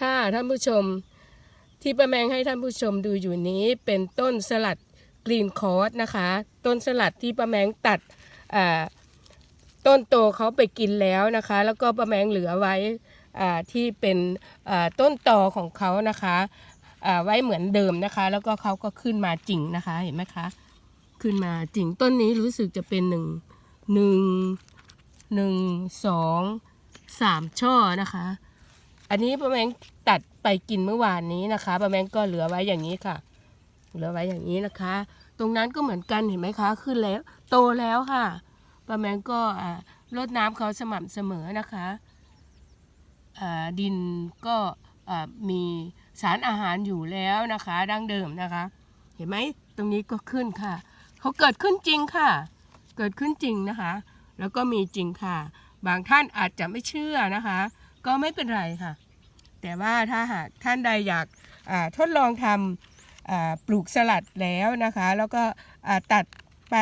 ค่ะท่านผู้ชมที่ประแมงให้ท่านผู้ชมดูอยู่นี้เป็นต้นสลัดกรีนคอร์สนะคะ ต้นสลัดที่ประแมงตัดต้นโตเขาไปกินแล้วนะคะ แล้วก็ประแมงเหลือไว้ที่เป็นต้นตอของเขานะคะไว้เหมือนเดิมนะคะ แล้วก็เขาก็ขึ้นมาจริงนะคะเห็นไหมคะขึ้นมาจริงต้นนี้รู้สึกจะเป็นหนึ่งหนึ่งหนึ่งสองสามช่อนะคะ อันนี้ป้าแมงตัดไปกินเมื่อวานนี้นะคะป้าแมงก็เหลือไว้อย่างนี้ค่ะ เหลือไว้อย่างนี้นะคะ ตรงนั้นก็เหมือนกันเห็นไหมคะ ขึ้นแล้ว โตแล้วค่ะป้าแมงก็อ่ารดน้ำเขาสม่ำเสมอนะคะดินก็มีสารอาหารอยู่แล้วนะคะดั้งเดิมนะคะ เห็นไหมตรงนี้ก็ขึ้นค่ะเขาเกิดขึ้นจริงค่ะ เกิดขึ้นจริงนะคะ แล้วก็มีจริงค่ะ บางท่านอาจจะไม่เชื่อนะคะ ก็ไม่เป็นไรค่ะ แต่ว่าถ้าหากท่านใดอยากทดลองทำปลูกสลัดแล้วนะคะ แล้วก็ตัดไป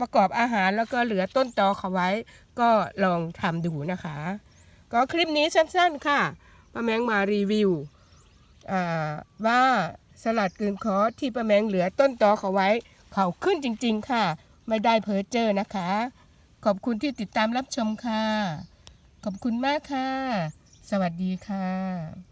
ประกอบอาหารแล้วก็เหลือต้นตอเขาไว้ ก็ลองทำดูนะคะ ก็คลิปนี้สั้นๆค่ะป้าแมงมารีวิวว่าสลัดกลืนคอที่ป้าแมงเหลือต้นตอเขาไว้ เขาขึ้นจริง ๆ ค่ะ ไม่ได้เพ้อเจอนะคะ ขอบคุณที่ติดตามรับชมค่ะ ขอบคุณมากค่ะ สวัสดีค่ะ